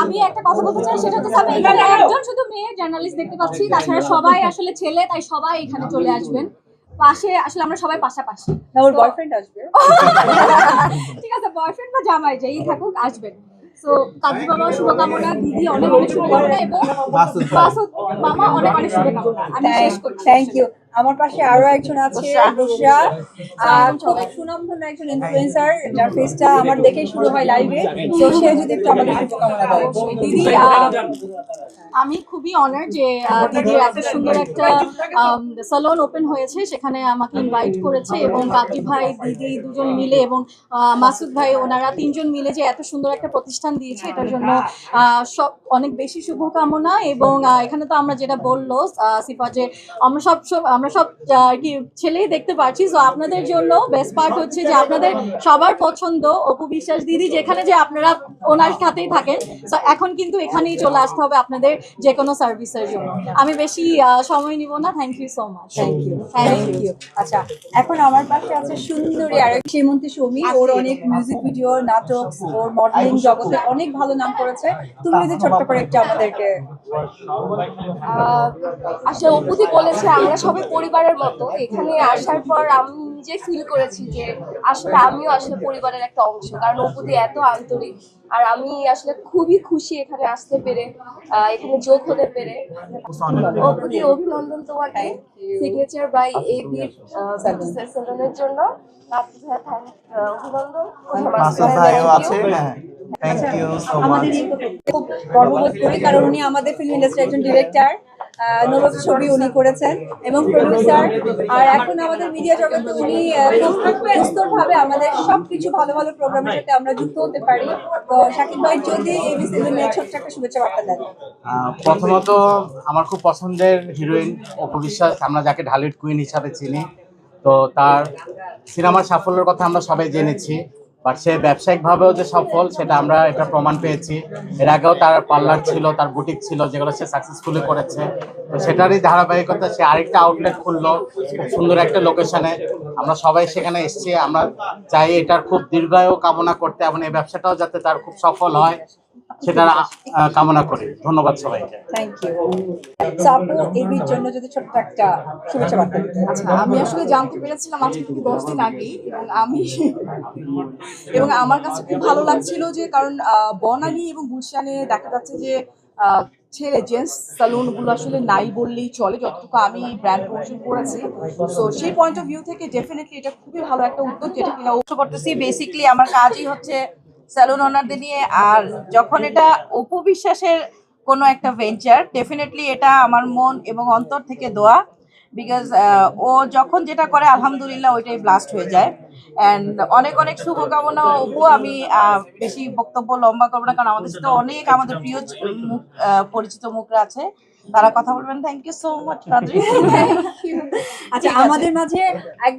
আমি একটা কথা বলতে চাই সেটা হচ্ছে আমি এখানে একজন শুধু মেয়ে জার্নালিস্ট দেখতে পাচ্ছি তাছাড়া সবাই আসলে ছেলে তাই সবাই এখানে চলে আসবেন। পাশে আসলে আমরা সবাই পাশাপাশি। ওর বয়ফ্রেন্ড আসবে। ঠিক আছে বয়ফ্রেন্ড বা জামাই যেই থাকুক আসবেন। তো কাজী বাবা শুভকামনা দিদি অনেক অনেক শুভকামনা এবং মাসুদ ভাই। মাসুদ মামা অনেক অনেক শুভকামনা। আমি শেষ করছি। থ্যাংক ইউ আমার পাশে আরও একজন আছে খুব সুনামধন্য একজন ইনফ্লুয়েন্সার যার ফেসটা আমার দেখেই শুরু হয় লাইভে তো সে যদি একটু আমাদের শুভকামনা দেয়। দিদি আমি খুবই অনার যে দিদির এত সুন্দর একটা সালন ওপেন হয়েছে সেখানে আমাকে ইনভাইট করেছে এবং কাকি ভাই দিদি দুজন মিলে এবং মাসুদ ভাই ওনারা তিনজন মিলে যে এত সুন্দর একটা প্রতিষ্ঠান দিয়েছে এটার জন্য সব অনেক বেশি শুভকামনা এবং এখানে তো আমরা যেটা বলল সিফা যে আমরা সব সব- আমরা সব আর কি ছেলেই দেখতে পাচ্ছি তো আপনাদের জন্য বেস্ট পার্ট হচ্ছে যে আপনাদের সবার পছন্দ অপু বিশ্বাস দিদি যেখানে যে আপনারা ওনার সাথেই থাকেন। তো এখন কিন্তু এখানেই চলে আসতে হবে আপনাদের যে কোনো সার্ভিসের জন্য। আমি বেশি সময় নিব না thank you so much thank you thank you আচ্ছা এখন আমার পাশে আছে সুন্দরী আরেক শ্রীমন্তী সৌমি। ওর অনেক মিউজিক ভিডিও নাটক ওর মডেলিং জগতে অনেক ভালো নাম করেছে। তুমি যদি ছোট্ট করে একটু আমাদেরকে আহ, আসলে অপুদি বলেছে আমরা সবাই পরিবারের মতো। এখানে আসার পর আমি নিজে ফিল করেছি যে আসলে আমিও আসলে পরিবারের একটা অংশ। কারণ অপুদি এত আন্তরিক। আর আমি আসলে খুবই খুশি এখানে আসতে পেরে আহ, এখানে যোগ হতে পেরে। অপুদি অভিনন্দন তোমাকে। সিগনেচার বাই এ এবির সেলনের জন্য। অভিনন্দন। আছে? হ্যাঁ থ্যাংক ইউ সো মাচ আমাদের খুব গর্ববোধ করি কারণ উনি আমাদের ফিল্ম ইন্ডাস্ট্রি একজন ডিরেক্টর নবক ছবি উনি করেছেন এবং প্রডিউসার আর এখন আমাদের মিডিয়া জগতে উনি সুন্দরভাবে আমাদের সবকিছু ভালো ভালো প্রোগ্রামের সাথে আমরা যুক্ত হতে পারি। তো শাকিব ভাই, যদি এবিসি নিয়ে ছোট্ট একটা শুভেচ্ছা বার্তা দেন। প্রথমত আমার খুব পছন্দের হিরোইন অপু বিশ্বাস, আমরা যাকে ঢালিউড কুইন হিসাবে চিনি। তো তার সিনেমার সাফল্যের কথা আমরা সবাই জেনেছি। বাট সে ব্যবসায়িকভাবেও যে সফল, সেটা আমরা এটা প্রমাণ পেয়েছি। এর আগেও তার পার্লার ছিল, তার বুটিক ছিল, যেগুলো সে সাকসেসফুলি করেছে। তো সেটারই ধারাবাহিকতা, সে আরেকটা আউটলেট খুললো, খুব সুন্দর একটা লোকেশনে আমরা সবাই সেখানে এসছি, আমরা চাই এটার খুব দীর্ঘায়ও কামনা করতে, এবং এই ব্যবসাটাও যাতে তার খুব সফল হয়। সেটা কামনা করি। ধন্যবাদ সবাইকে। থ্যাংক ইউ আপু এবির জন্য যদি ছোট্ট একটা শুভেচ্ছা বার্তা আচ্ছা আমি আসলে জানতে পেরেছিলাম আজকে থেকে দশ দিন আগেই এবং আমি এবং আমার কাছে খুব ভালো লাগছিল যে কারণ বনানী এবং গুলশানে দেখা যাচ্ছে যে আহ, ছেলে জেন্টস সালুনগুলো আসলে নাই বললেই চলে যতটুকু আমি ব্র্যান্ড প্রমোশন করেছি। তো সেই পয়েন্ট অফ ভিউ থেকে ডেফিনেটলি এটা খুবই ভালো একটা উদ্যোগ যেটা কিনা করতেছি। বেসিকলি আমার কাজই হচ্ছে স্যালুন ওনারদের নিয়ে আর যখন এটা অপু বিশ্বাসের কোনো একটা ভেঞ্চার ডেফিনেটলি এটা আমার মন এবং অন্তর থেকে দোয়া বিকজ ও যখন যেটা করে আলহামদুলিল্লাহ ওইটাই ব্লাস্ট হয়ে যায়। অ্যান্ড অনেক অনেক শুভকামনা অপু আমি বেশি বক্তব্য লম্বা করব না কারণ আমাদের সাথে অনেক আমাদের প্রিয় মুখ পরিচিত মুখরা আছে। তারা কথা বলবেন থ্যাংক ইউ সো মাচ আচ্ছা আমাদের মাঝে এক